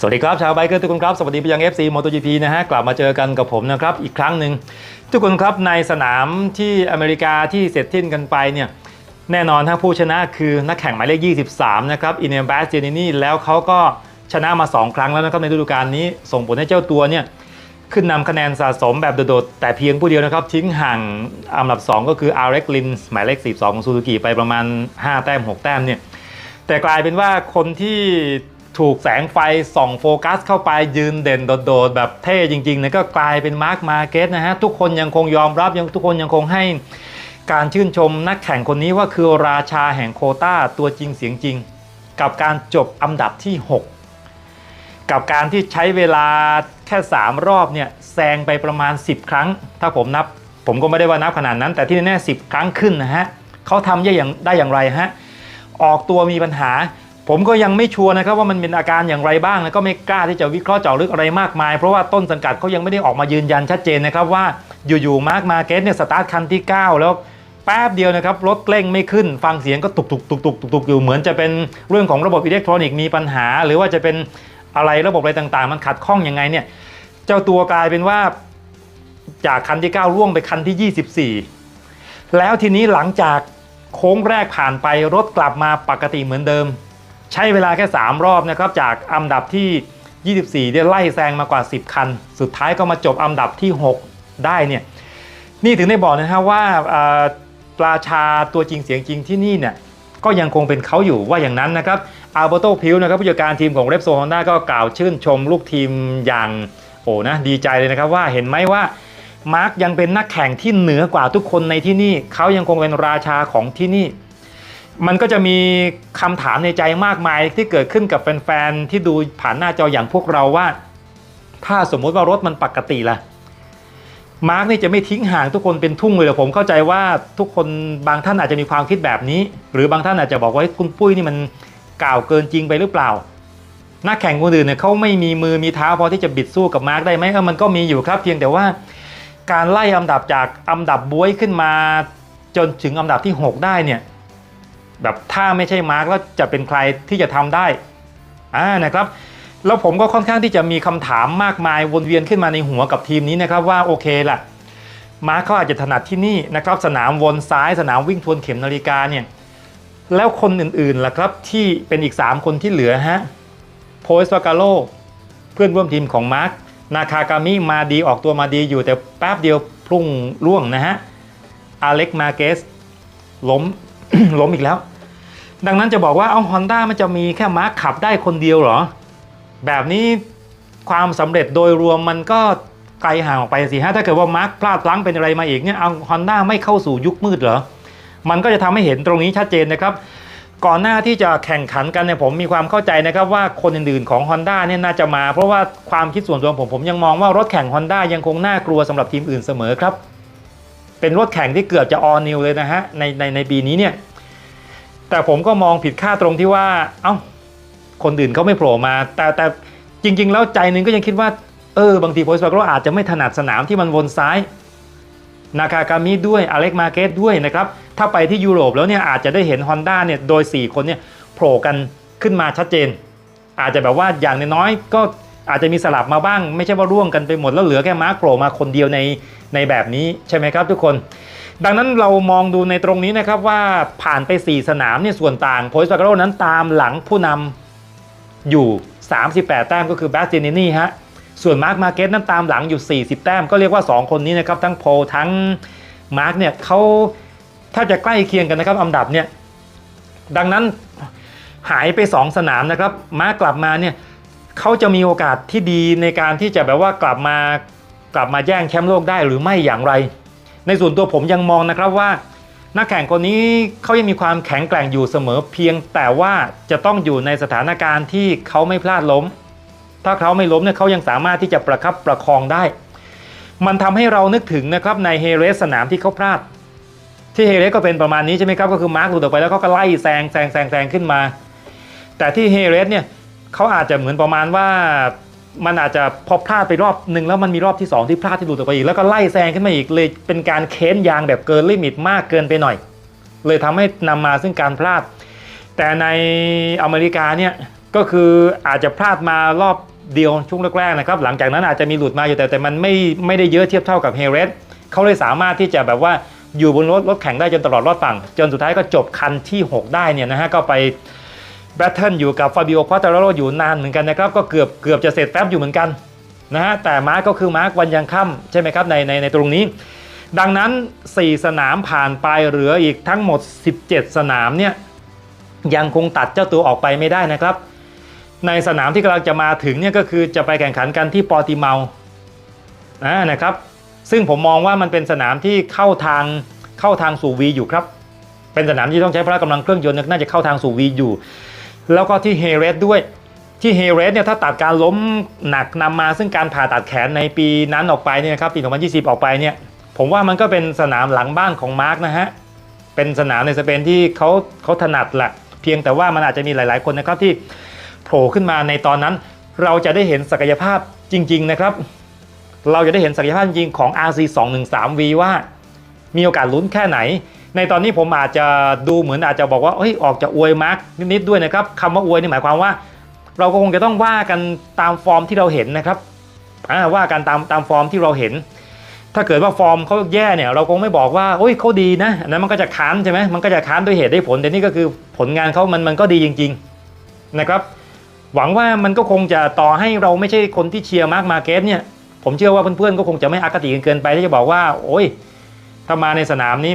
สวัสดีครับชาวไบเกอร์ทุกคนครับ สวัสดีไปยัง FC MotoGP นะฮะกลับมาเจอกันกับผมนะครับอีกครั้งหนึ่งทุกคนครับในสนามที่อเมริกาที่เสร็จทิ้นกันไปเนี่ยแน่นอนถ้าผู้ชนะคือนักแข่งหมายเลข 23 นะครับอินเนบัสเจนินี่แล้วเขาก็ชนะมา 2 ครั้งแล้วนะครับในฤดูกาลนี้ส่งผลให้เจ้าตัวเนี่ยขึ้นนำคะแนนสะสมแบบโดดๆ แต่เพียงผู้เดียวนะครับ ทิ้งห่างอันดับ 2 ก็คืออาร์เร็กลินหมายเลข 42 ของซูซูกิไปประมาณ 5 แต้ม 6 แต้มเนี่ยแต่กลายเป็นว่าคนที่ ถูกแสงไฟส่องโฟกัสเข้าไปยืนเด่นโดดๆ แบบเท่จริงๆเนี่ยก็กลายเป็นมาร์คมาเก็ตนะฮะ ทุกคนยังคงยอมรับยังทุกคนยังคงให้การชื่นชมนักแข่งคนนี้ว่าคือราชาแห่งโคต้าตัวจริงเสียงจริง กับการจบอันดับที่ 6 กับการที่ใช้เวลาแค่ 3 รอบเนี่ยแซงไปประมาณ 10 ครั้ง ถ้าผมนับ ผมก็ไม่ได้ว่านับขนาดนั้น แต่ที่แน่ๆ10 ครั้งขึ้นนะฮะเขาทำได้อย่างได้อย่างไรฮะออกตัวมีปัญหา ผมก็ยังไม่ชัวร์นะครับว่ามันเป็นอาการอย่างไรบ้างนะก็ไม่กล้าที่จะวิเคราะห์เจาะลึกอะไรมากมาย เพราะว่าต้นสังกัดเขายังไม่ได้ออกมายืนยันชัดเจนนะครับว่าอยู่ๆมาร์คมาเก็ตเนี่ยสตาร์ทคันที่ 9 แล้วแป๊บเดียวนะครับรถเร่งไม่ขึ้นฟังเสียงก็ตุกตุกตุกตุกตุกตุกอยู่เหมือนจะเป็นเรื่องของระบบอิเล็กทรอนิกส์มีปัญหา หรือว่าจะเป็นอะไรระบบอะไรต่างๆ มันขัดข้องยังไงเนี่ยเจ้าตัวกลายเป็นว่าจากคันที่ 9 ร่วงไปคันที่ 24 แล้วทีนี้หลังจากโค้งแรกผ่านไปรถกลับมาปกติเหมือนเดิม ใช้เวลาแค่ 3 รอบนะครับจากอันดับที่ 24ได้ไล่แซงมากว่า 10 คัน สุดท้ายก็มาจบอันดับที่ 6 ได้เนี่ยนี่ถึงได้บอกนะครับว่าปราชาตัวจริงเสียงจริงที่นี่เนี่ยก็ยังคงเป็นเขาอยู่ว่าอย่างนั้นนะครับอัลเบโตพิวนะครับผู้จัดการทีมของเรปโซฮอนด้าก็กล่าวชื่นชมลูกทีมอย่างโอ้นะดีใจเลยนะครับว่าเห็นไหมว่ามาร์กยังเป็นนักแข่งที่เหนือกว่าทุกคนในที่นี่เขายังคงเป็นราชาของที่นี่ มันก็จะมีคำถามในใจมากมายที่เกิดขึ้นกับแฟนๆที่ดูผ่านหน้าจออย่างพวกเราว่า ถ้าสมมุติว่ารถมันปกติล่ะมาร์กนี่จะไม่ทิ้งห่างทุกคนเป็นทุ่งเลยเหรอผมเข้าใจว่าทุกคนบางท่านอาจจะมีความคิดแบบนี้ หรือบางท่านอาจจะบอกว่าคุณปุ้ยนี่มันกล่าวเกินจริงไปหรือเปล่า นักแข่งคนอื่นเนี่ยเขาไม่มีมือมีเท้าพอที่จะบิดสู้กับมาร์กได้ไหมเออมันก็มีอยู่ครับ เพียงแต่ว่าการไล่อันดับจากอันดับบวยขึ้นมา จนถึงอันดับที่ 6 ได้เนี่ย แบบถ้าไม่ใช่มาร์กแล้วจะเป็นใครที่จะทำได้อ่านะครับแล้วผมก็ค่อนข้างที่จะมีคำถามมากมายวนเวียนขึ้นมาในหัวกับทีมนี้นะครับว่าโอเคล่ะมาร์คเขาอาจจะถนัดที่นี่นะครับสนามวนซ้ายสนามวิ่งทวนเข็มนาฬิกาเนี่ยแล้วคนอื่นๆล่ะครับที่เป็นอีก 3 คนที่เหลือฮะโพสวากาโลเพื่อนร่วมทีมของมาร์คนาคากามิมาดีออกตัวมาดีอยู่แต่แป๊บเดียวพรุ่งร่วงนะฮะอเล็กมาเกสล้ม ล้มอีกแล้ว ดังนั้นจะบอกว่าเอาฮอนด้ามันจะมีแค่มาร์คขับได้คนเดียวเหรอ แบบนี้ความสำเร็จโดยรวมมันก็ไกลห่างออกไปสิฮะถ้าเกิดว่ามาร์คพลาดพลั้งเป็นอะไรมาอีกเนี่ยเอาฮอนด้าไม่เข้าสู่ยุคมืดเหรอ มันก็จะทำให้เห็นตรงนี้ชัดเจนนะครับ ก่อนหน้าที่จะแข่งขันกันเนี่ยผมมีความเข้าใจนะครับว่าคนอื่นๆของ Honda เนี่ยน่าจะมา เพราะว่าความคิดส่วนตัวผมผมยังมองว่ารถแข่ง Honda ยังคงน่ากลัวสำหรับทีมอื่นเสมอครับ เป็นรถแข่งที่เกือบจะ all new เลยนะฮะในในในปีนี้เนี่ย แต่ผมก็มองผิดค่าตรงที่ว่า เอ้า คนอื่นเขาไม่โผล่มา แต่แต่จริง ๆ แล้วใจหนึงก็ยังคิดว่า เออ บางทีโพสต์ก็อาจจะไม่ถนัดสนามที่มันวนซ้าย นาคากามิด้วยอเล็กมาเกตด้วยนะครับ ถ้าไปที่ยุโรปแล้วเนี่ยอาจจะได้เห็น Honda เนี่ยโดย 4 คนเนี่ยโผล่กันขึ้นมาชัดเจน อาจจะแบบว่าอย่างน้อยก็ อาจจะมีสลับมาบ้าง ไม่ใช่ว่าร่วงกันไปหมดแล้วเหลือแค่มาร์คโผล่มาคนเดียวในในแบบนี้ใช่ไหมครับทุกคน ดังนั้นเรามองดูในตรงนี้นะครับว่าผ่านไป 4 สนามเนี่ยส่วนต่างโพลิสปาโรนั้นตามหลังผู้นำอยู่ 38 แต้มก็คือแบสเจนินี่ฮะส่วนมาร์คมาเก็ตนั้นตามหลังอยู่ 40 แต้ม ก็เรียกว่า 2 คนนี้นะครับทั้งโพลทั้งมาร์คเนี่ยเขาถ้าจะใกล้เคียงกันนะครับอันดับเนี่ยดังนั้นหายไป 2 สนามนะครับมาร์คกลับมาเนี่ย เขาจะมีโอกาสที่ดีในการที่จะแบบว่ากลับมากลับมาแย่งแชมป์โลกได้หรือไม่อย่างไร ในส่วนตัวผมยังมองนะครับว่า นักแข่งคนนี้เขายังมีความแข็งแกร่งอยู่เสมอเพียง แต่ว่าจะต้องอยู่ในสถานการณ์ที่เขาไม่พลาดล้ม ถ้าเขาไม่ล้มเนี่ยเขายังสามารถที่จะประคับประคองได้ มันทำให้เรานึกถึงนะครับในเฮเรสสนามที่เขาพลาด ที่เฮเรสก็เป็นประมาณนี้ใช่ไหมครับก็คือมาร์คหลุดออกไปแล้วเขาก็ไล่แซงแซงแซงแซงขึ้นมา แต่ที่เฮเรสเนี่ย เขาอาจจะเหมือนประมาณว่ามันอาจจะพอพลาดไปรอบหนึ่งแล้วมันมีรอบที่ 2 ที่พลาดที่หลุดออกไปอีกแล้วก็ไล่แซงขึ้นมาอีกเลยเป็นการเค้นยางแบบเกินลิมิตมากเกินไปหน่อย เลยทำให้นำมาซึ่งการพลาด แต่ในอเมริกาเนี่ยก็คืออาจจะพลาดมารอบเดียวช่วงแรกๆนะครับหลังจากนั้นอาจจะมีหลุดมาอยู่แต่แต่มันไม่ไม่ได้เยอะเทียบเท่ากับเฮเรสเขาเลยสามารถที่จะแบบว่าอยู่บนรถรถแข่งได้จนตลอดรอดฝั่ง จนสุดท้ายก็จบคันที่ 6 ได้เนี่ยนะฮะก็ไป แบทเทิลอยู่กับฟาบิโอพอตเตโรอยู่นานเหมือนกันนะครับ ก็เกือบเกือบจะเสร็จแป๊บอยู่เหมือนกันนะฮะแต่มาร์กก็คือมาร์กวันยังค่ำใช่ไหมครับในในในตรงนี้ ดังนั้น 4 สนามผ่านไปเหลืออีกทั้งหมด 17 สนามเนี่ยยังคงตัดเจ้าตัวออกไปไม่ได้นะครับ ในสนามที่กำลังจะมาถึงเนี่ยก็คือจะไปแข่งขันกันที่ปอร์ติเมาอ่านะครับ ซึ่งผมมองว่ามันเป็นสนามที่เข้าทางเข้าทางสู่วีอยู่ครับ เป็นสนามที่ต้องใช้พละกำลังเครื่องยนต์น่าจะเข้าทางสู่วีอยู่ แล้วก็ที่เฮเรสด้วย ที่เฮเรสเนี่ยถ้าตัดการล้มหนักนำมาซึ่งการผ่าตัดแขนในปีนั้นออกไปเนี่ยครับปี 2020 ออกไปเนี่ยผมว่ามันก็เป็นสนามหลังบ้านของมาร์กนะฮะเป็นสนามในสเปนที่เขาเขาถนัดแหละเพียงแต่ว่ามันอาจจะมีหลาย ๆ คนนะครับที่โผล่ขึ้นมาในตอนนั้น เราจะได้เห็นศักยภาพจริง ๆ นะครับ เราจะได้เห็นศักยภาพจริงของ RC 213V ว่ามีโอกาสลุ้นแค่ไหน ในตอนนี้ผมอาจจะดูเหมือนอาจจะบอกว่าเฮ้ยออกจะอวยมาร์กนิดๆด้วยนะครับคำว่าอวยนี่หมายความว่า เราก็คงจะต้องว่ากันตามฟอร์มที่เราเห็นนะครับว่ากันตามตามฟอร์มที่เราเห็น ถ้าเกิดว่าฟอร์มเขาแย่เนี่ยเราคงไม่บอกว่าโอ้ยเขาดีนะอันนั้นมันก็จะค้านใช่ไหมมันก็จะค้านด้วยเหตุด้วยผลแต่นี่ก็คือผลงานเขามันมันก็ดีจริง ๆนะครับ หวังว่ามันก็คงจะต่อให้เราไม่ใช่คนที่เชียร์มาร์กมาเกสเนี่ยผมเชื่อว่าเพื่อนๆก็คงจะไม่อคติกันเกินไปที่จะบอกว่า โอ้ยถ้ามาในสนามนี้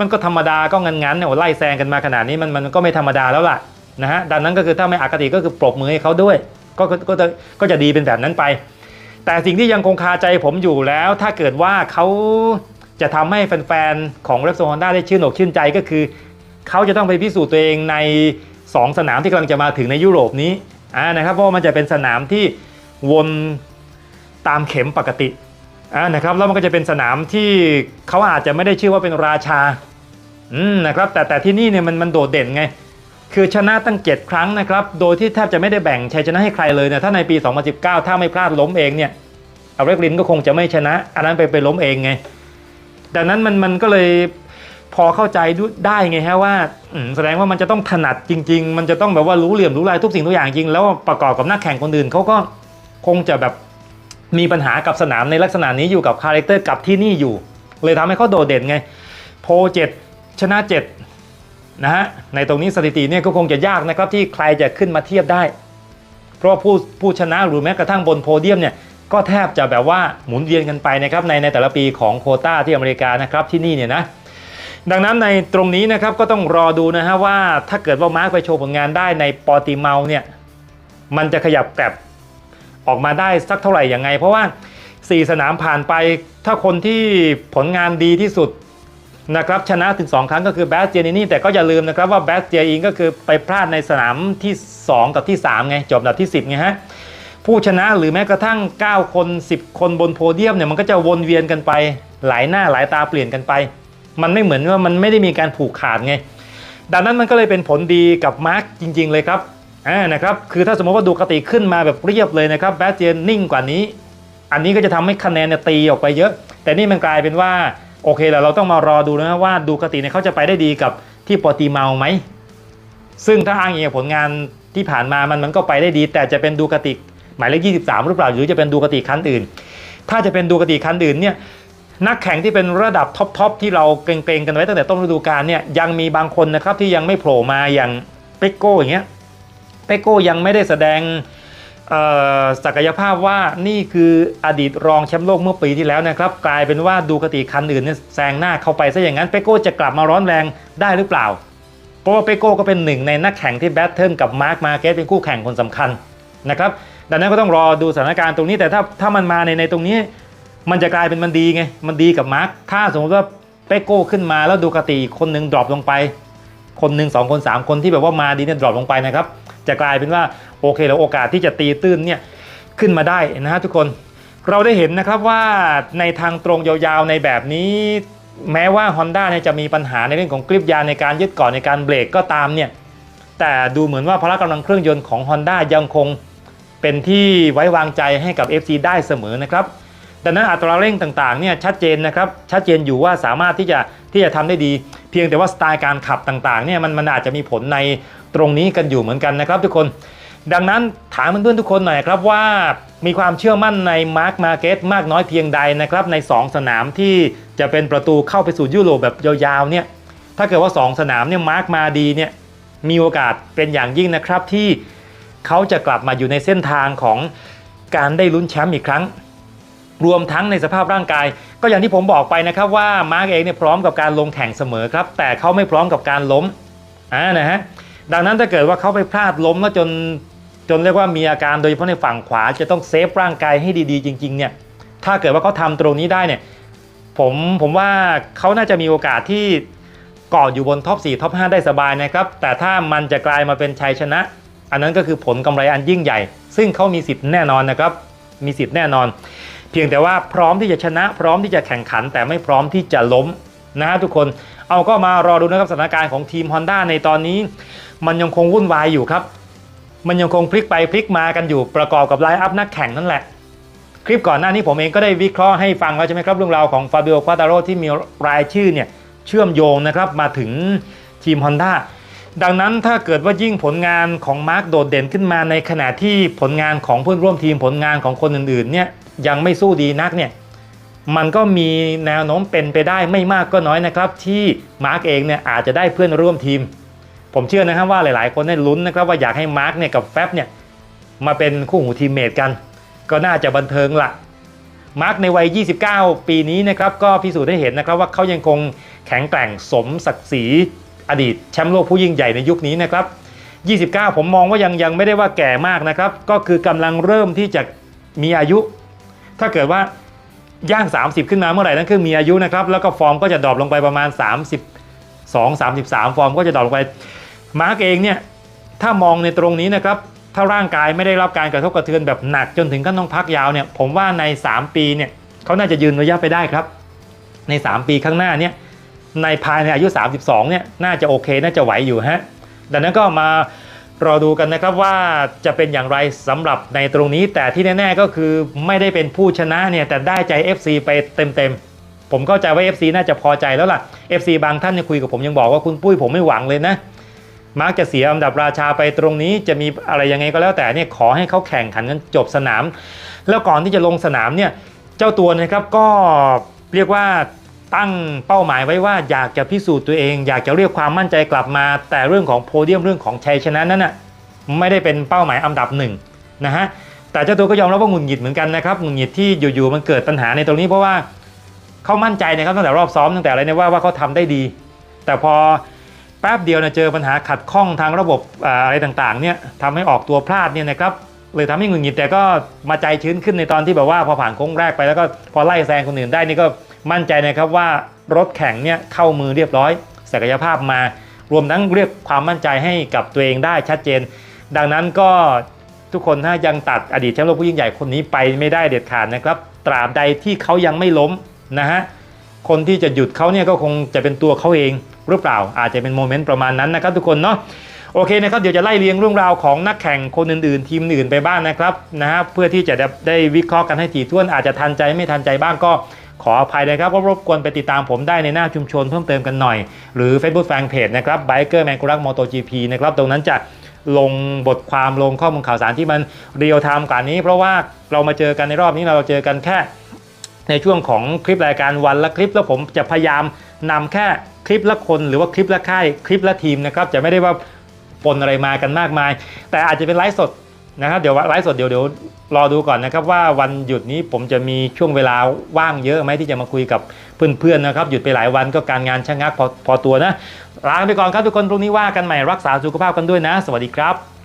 มันก็ธรรมดาก็งันๆเนี่ยโอ้ไล่แซงกันมาขนาดนี้มันมันก็ไม่ธรรมดาแล้วล่ะนะฮะดังนั้นก็คือถ้าไม่อคติก็คือปรบมือให้เขาด้วย ก็ก็จะก็จะดีเป็นแบบนั้นไป แต่สิ่งที่ยังคงคาใจผมอยู่แล้ว ถ้าเกิดว่าเขาจะทำให้แฟนๆของ r e p s o l Honda ได้ชื่นอกชื่นใจก็คือเขาจะต้องไปพิสูจน์ตัวเองใน 2 สนามที่กำลังจะมาถึงในยุโรปนี้อ่านะครับเพราะมันจะเป็นสนามที่วนตามเข็มปกติอ่านะครับแล้วมันก็จะเป็นสนามที่เขาอาจจะไม่ได้ชื่อว่าเป็นราชา อืมนะครับแต่แต่ที่นี่เนี่ยมันมันโดดเด่นไง คือชนะตั้ง 7 ครั้งนะครับ โดยที่แทบจะไม่ได้แบ่งชัยชนะให้ใครเลยเนี่ยถ้าในปี 2019 ถ้าไม่พลาดล้มเองเนี่ยเอาเรกลินก็คงจะไม่ชนะ อันนั้นไปไปล้มเองไง ดังนั้นมันมันก็เลยพอเข้าใจได้ไงฮะว่าแสดงว่ามันจะต้องถนัดจริง ๆ มันจะต้องแบบว่ารู้เหลี่ยมรู้ลายทุกสิ่งทุกอย่างจริง แล้วประกอบกับนักแข่งคนอื่นเขาก็คงจะแบบมีปัญหากับสนามในลักษณะนี้อยู่กับคาแรคเตอร์กับที่นี่อยู่ เลยทำให้เขาโดดเด่นไง โพล7 ชนะ 7 นะฮะ ในตรงนี้สถิติเนี่ยก็คงจะยากนะครับที่ใครจะขึ้นมาเทียบได้ เพราะว่าผู้ผู้ชนะหรือแม้กระทั่งบนโพเดียมเนี่ยก็แทบจะแบบว่าหมุนเวียนกันไปนะครับในในแต่ละปีของโคต้าที่อเมริกานะครับที่นี่เนี่ยนะดังนั้นในตรงนี้นะครับก็ต้องรอดูนะฮะว่าถ้าเกิดว่ามาร์กไปโชว์ผลงานได้ในปอติเมาเนี่ยมันจะขยับแกลบออกมาได้สักเท่าไหร่ยังไง เพราะว่า 4 สนามผ่านไปถ้าคนที่ผลงานดีที่สุด นะครับชนะถึง 2 ครั้งก็คือแบสเจยนี่แต่ก็อย่าลืมนะครับว่าแบสเจยเองก็คือไปพลาดในสนามที่ 2 กับที่ 3 ไง จบอันดับที่ 10 ไงฮะ ผู้ชนะหรือแม้กระทั่ง 9 คน 10 คนบนโพเดียมเนี่ยมันก็จะวนเวียนกันไป หลายหน้าหลายตาเปลี่ยนกันไป มันไม่เหมือนว่ามันไม่ได้มีการผูกขาดไง ดังนั้นมันก็เลยเป็นผลดีกับมาร์กจริง ๆ เลยครับอ่านะครับคือถ้าสมมติว่าดูกติขึ้นมาแบบเรียบเลยนะครับแบสเจยนิ่งกว่านี้ อันนี้ก็จะทำให้คะแนนเนี่ยตีออกไปเยอะ แต่นี่มันกลายเป็นว่า โอเคแล้วเราต้องมารอดูนะว่าดูกติเนี่ยเขาจะไปได้ดีกับที่ปอตีเมาไหม ซึ่งถ้าอ้างอิงกับผลงานที่ผ่านมามันมันก็ไปได้ดี แต่จะเป็นดูกติหมายเลข23 หรือเปล่า หรือจะเป็นดูกติคันอื่น ถ้าจะเป็นดูกติคันอื่นเนี่ยนักแข่งที่เป็นระดับท็อปทอปที่เราเกรงๆกันไว้ตั้งแต่ต้นฤดูกาลเนี่ยยังมีบางคนนะครับที่ยังไม่โผล่มาอย่างเปกโก้อย่างเงี้ยเปกโก้ยังไม่ได้แสดง ศักยภาพว่านี่คืออดีตรองแชมป์โลกเมื่อปีที่แล้วนะครับกลายเป็นว่าดูกติคันอื่นเนี่ยแซงหน้าเข้าไปซะอย่างนั้นเปโก้จะกลับมาร้อนแรงได้หรือเปล่า เพราะว่าเปโก้ก็เป็นหนึ่งในนักแข่งที่แบทเทิลกับมาร์คมาเกสเป็นคู่แข่งคนสำคัญนะครับดังนั้นก็ต้องรอดูสถานการณ์ตรงนี้แต่ถ้าถ้ามันมาในในตรงนี้ มันจะกลายเป็นมันดีไงมันดีกับมาร์คถ้าสมมติว่าเปโก้ขึ้นมาแล้วดูกติคนหนึ่งดรอปลงไป คนหนึ่งสองคนสามคนที่แบบว่ามาดีเนี่ยดรอปลงไปนะครับ จะกลายเป็นว่าโอเคแล้วโอกาสที่จะตีตื้นเนี่ยขึ้นมาได้นะฮะทุกคนเราได้เห็นนะครับว่าในทางตรงยาวๆในแบบนี้แม้ว่า Honda เนี่ยจะมีปัญหาในเรื่องของกริปยางในการยึดเกาะในการเบรกก็ตามเนี่ยแต่ดูเหมือนว่าพละกำลังเครื่องยนต์ของ Honda ยังคงเป็นที่ไว้วางใจให้กับ FC ได้เสมอนะครับดังนั้นอัตราเร่งต่างๆเนี่ยชัดเจนนะครับชัดเจนอยู่ว่าสามารถที่จะที่จะทำได้ดี เพียงแต่ว่าสไตล์การขับต่างๆเนี่ยมันมันอาจจะมีผลใน ตรงนี้กันอยู่เหมือนกันนะครับทุกคน ดังนั้นถามเพื่อนๆทุกคนหน่อยครับว่ามีความเชื่อมั่นในมาร์คมาเก็ตมากน้อยเพียงใดนะครับใน 2 สนามที่จะเป็นประตูเข้าไปสู่ยุโรปแบบยาวๆเนี่ยถ้าเกิดว่า 2 สนามเนี่ยมาร์คมาดีเนี่ยมีโอกาสเป็นอย่างยิ่งนะครับที่เขาจะกลับมาอยู่ในเส้นทางของการได้ลุ้นแชมป์อีกครั้ง รวมทั้งในสภาพร่างกาย ก็อย่างที่ผมบอกไปนะครับว่ามาร์กเองเนี่ยพร้อมกับการลงแข่งเสมอครับ แต่เขาไม่พร้อมกับการล้มอ่านะฮะ ดังนั้นถ้าเกิดว่าเขาไปพลาดล้มแล้วจนจนเรียกว่ามีอาการโดยเฉพาะในฝั่งขวาจะต้องเซฟร่างกายให้ดีๆ จริง ๆ เนี่ย ถ้าเกิดว่าเขาทำตรงนี้ได้เนี่ยผมผมว่าเขาน่าจะมีโอกาสที่เกาะอยู่บนท็อป4ท็อป5ได้สบายนะครับ แต่ถ้ามันจะกลายมาเป็นชัยชนะ อันนั้นก็คือผลกำไรอันยิ่งใหญ่ ซึ่งเขามีสิทธิ์แน่นอนนะครับ มีสิทธิ์แน่นอน เพียงแต่ว่าพร้อมที่จะชนะ พร้อมที่จะแข่งขัน แต่ไม่พร้อมที่จะล้มนะฮะทุกคน เอาก็มารอดูนะครับสถานการณ์ของทีม Honda ในตอนนี้ มันยังคงวุ่นวายอยู่ครับ มันยังคงพลิกไปพลิกมากันอยู่ประกอบกับไลน์อัพนักแข่งนั่นแหละ คลิปก่อนหน้านี้ผมเองก็ได้วิเคราะห์ให้ฟังแล้วใช่ไหมครับเรื่องราวของฟา b ิโอควาตาโรที่มีรายชื่อเนี่ยเชื่อมโยงนะครับมาถึงทีม Honda ดังนั้นถ้าเกิดว่ายิ่งผลงานของมาร์คโดดเด่นขึ้นมาในขณะที่ผลงานของเพื่อนร่วมทีมผลงานของคนอื่นๆเนี่ยยังไม่สู้ดีนักเนี่ยมันก็มีแนวโน้มเป็นไปได้ไม่มากก็น้อยนะครับ ที่มาร์กเองเนี่ยอาจจะได้เพื่อนร่วมทีม ผมเชื่อนะครับว่าหลายๆ คนได้ลุ้นนะครับว่าอยากให้มาร์กเนี่ยกับแฟบเนี่ยมาเป็นคู่หูทีมเมทกัน ก็น่าจะบันเทิงละมาร์กในวัย 29 ปีนี้นะครับก็พิสูจน์ได้เห็นนะครับว่าเขายังคงแข็งแกร่งสมศักดิ์ศรีอดีตแชมป์โลกผู้ยิ่งใหญ่ในยุคนี้นะครับ 29 ผมมองว่ายังยังไม่ได้ว่าแก่มากนะครับ ก็คือกำลังเริ่มที่จะมีอายุ ถ้าเกิดว่าย่าง 30 ขึ้นมาเมื่อไหร่นั่นคือมีอายุนะครับ แล้วก็ฟอร์มก็จะดรอปลงไปประมาณ32 33 ฟอร์มก็จะดรอปลงไป มาร์กเองเนี่ยถ้ามองในตรงนี้นะครับถ้าร่างกายไม่ได้รับการกระทบกระเทือนแบบหนักจนถึงขั้นต้องพักยาวเนี่ยผมว่าใน 3 ปีเนี่ยเขาน่าจะยืนระยะไปได้ครับ ใน 3 ปีข้างหน้าเนี่ยในภายในอายุ 32เนี่ยน่าจะโอเคน่าจะไหวอยู่ฮะดังนั้นก็มารอดูกันนะครับว่าจะเป็นอย่างไรสำหรับในตรงนี้ แต่ที่แน่ๆก็คือไม่ได้เป็นผู้ชนะเนี่ยแต่ได้ใจ FC ไปเต็มๆผมเข้าใจว่า FC น่าจะพอใจแล้วล่ะ FC บางท่านเนี่ยคุยกับผมยังบอกว่าคุณปุ้ยผมไม่หวังเลยนะ มาร์กจะเสียอันดับราชาไปตรงนี้จะมีอะไรยังไงก็แล้วแต่เนี่ยขอให้เขาแข่งขันกันจบสนาม แล้วก่อนที่จะลงสนามเนี่ยเจ้าตัวนะครับก็เรียกว่าตั้งเป้าหมายไว้ว่าอยากจะพิสูจน์ตัวเอง อยากจะเรียกความมั่นใจกลับมา แต่เรื่องของโพเดียมเรื่องของชัยชนะนั้นน่ะไม่ได้เป็นเป้าหมายอันดับหนึ่งนะฮะแต่เจ้าตัวก็ยอมรับว่าหงุดหงิดเหมือนกันนะครับหงุดหงิดที่อยู่ๆมันเกิดปัญหาในตรงนี้เพราะว่าเขามั่นใจนะครับตั้งแต่รอบซ้อมตั้งแต่อะไรเนี่ยว่าว่าเขาทำได้ดี แต่พอ แป๊บเดียวนะเจอปัญหาขัดข้องทางระบบอะไรต่างๆเนี่ยทำให้ออกตัวพลาดเนี่ยนะครับเลยทำให้หงุดหงิดแต่ก็มาใจชื้นขึ้นในตอนที่แบบว่าพอผ่านโค้งแรกไปแล้วก็พอไล่แซงคนอื่นได้นี่ก็มั่นใจนะครับว่ารถแข่งเนี่ยเข้ามือเรียบร้อย ศักยภาพมารวมทั้งเรียกความมั่นใจให้กับตัวเองได้ชัดเจน ดังนั้นก็ทุกคนถ้ายังตัดอดีตแชมป์โลกผู้ยิ่งใหญ่คนนี้ไปไม่ได้เด็ดขาดนะครับ ตราบใดที่เขายังไม่ล้มนะฮะ คนที่จะหยุดเขาเนี่ยก็คงจะเป็นตัวเขาเองหรือเปล่า อาจจะเป็นโมเมนต์ประมาณนั้นนะครับทุกคนเนาะโอเคนะครับเดี๋ยวจะไล่เรียงเรื่องราวของนักแข่งคนอื่นๆ ทีมอื่นไปบ้างนนะครับนะฮะเพื่อที่จะได้วิเคราะห์กันให้ถี่ถ้วนอาจจะทันใจไม่ทันใจบ้างก็ขออภัยนะครับก็รบกวนไปติดตามผมได้ในหน้าชุมชนเพิ่มเติมกันหน่อย หรือ Facebook Fanpage นะครับ Biker Man กุรัก MotoGP นะครับตรงนั้นจะลงบทความลงข้อมูลข่าวสารที่มันเรียลไทม์กว่านี้ เพราะว่าเรามาเจอกันในรอบนี้เราเจอกันแค่ ในช่วงของคลิปรายการวันละคลิปแล้วผมจะพยายามนำแค่คลิปละคนหรือว่าคลิปละค่ายคลิปละทีมนะครับจะไม่ได้ว่าปนอะไรมากันมากมาย แต่อาจจะเป็นไลฟ์สดนะครับเดี๋ยวไลฟ์สดเดี๋ยวเดี๋ยวรอดูก่อนนะครับว่าวันหยุดนี้ผมจะมีช่วงเวลาว่างเยอะไหมที่จะมาคุยกับเพื่อนๆนะครับหยุดไปหลายวันก็การงานชะงักพอพอตัวนะลาไปก่อนครับทุกคนพรุ่งนี้ว่ากันใหม่รักษาสุขภาพกันด้วยนะ สวัสดีครับ